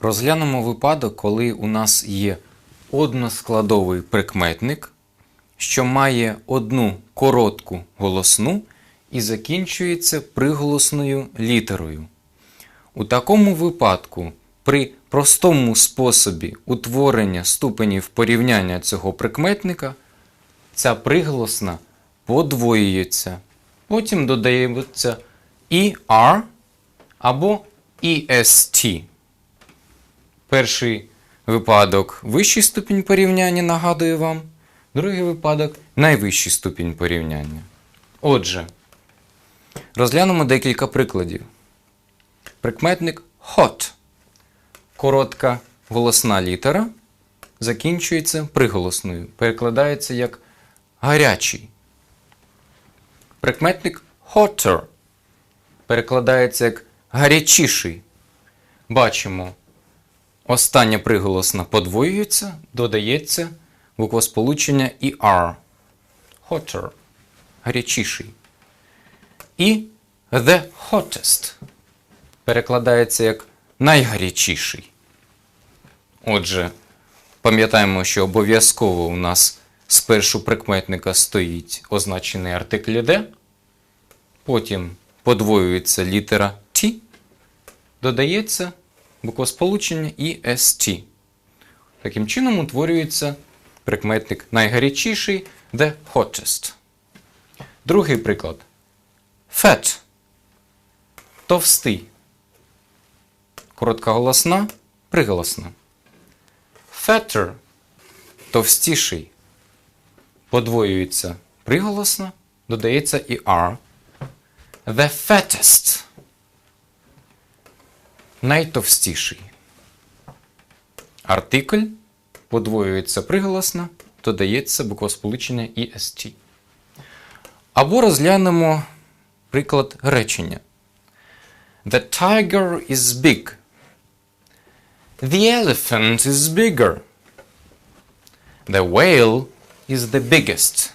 Розглянемо випадок, коли у нас є односкладовий прикметник, що має одну коротку голосну і закінчується приголосною літерою. У такому випадку при простому способі утворення ступенів порівняння цього прикметника ця приголосна подвоюється. Потім додається ER або EST. Перший випадок вищий ступінь порівняння, нагадую вам. Другий випадок найвищий ступінь порівняння. Отже, розглянемо декілька прикладів. Прикметник hot. Коротка голосна літера закінчується приголосною. Перекладається як гарячий. Прикметник hotter перекладається як гарячіший. Бачимо, остання приголосна подвоюється, додається буквосполучення ER. Hotter. Гарячіший. І the hottest перекладається як найгарячіший. Отже, пам'ятаємо, що обов'язково у нас спершу прикметника стоїть означений артикль «де», потім подвоюється літера T, додається буквосполучення EST. Таким чином утворюється прикметник найгарячіший the hottest. Другий приклад. Fat. Товстий. Коротка голосна, приголосна. Fatter. Товстіший. Подвоюється приголосна, додається і R. The fattest. Найтовстіший. Артикль подвоюється приголосна, додається буквосполучення EST. Або розглянемо приклад речення. The tiger is big. The elephant is bigger. The whale is the biggest.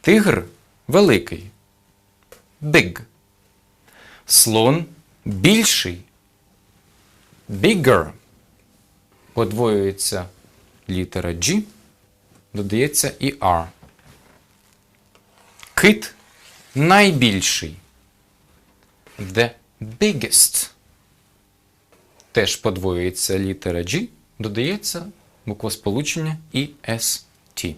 Тигр великий. Big. Слон більший. Bigger. Подвоюється літера G, додається і R. Кит найбільший. The biggest. Теж подвоюється літера G, додається буквосполучення EST.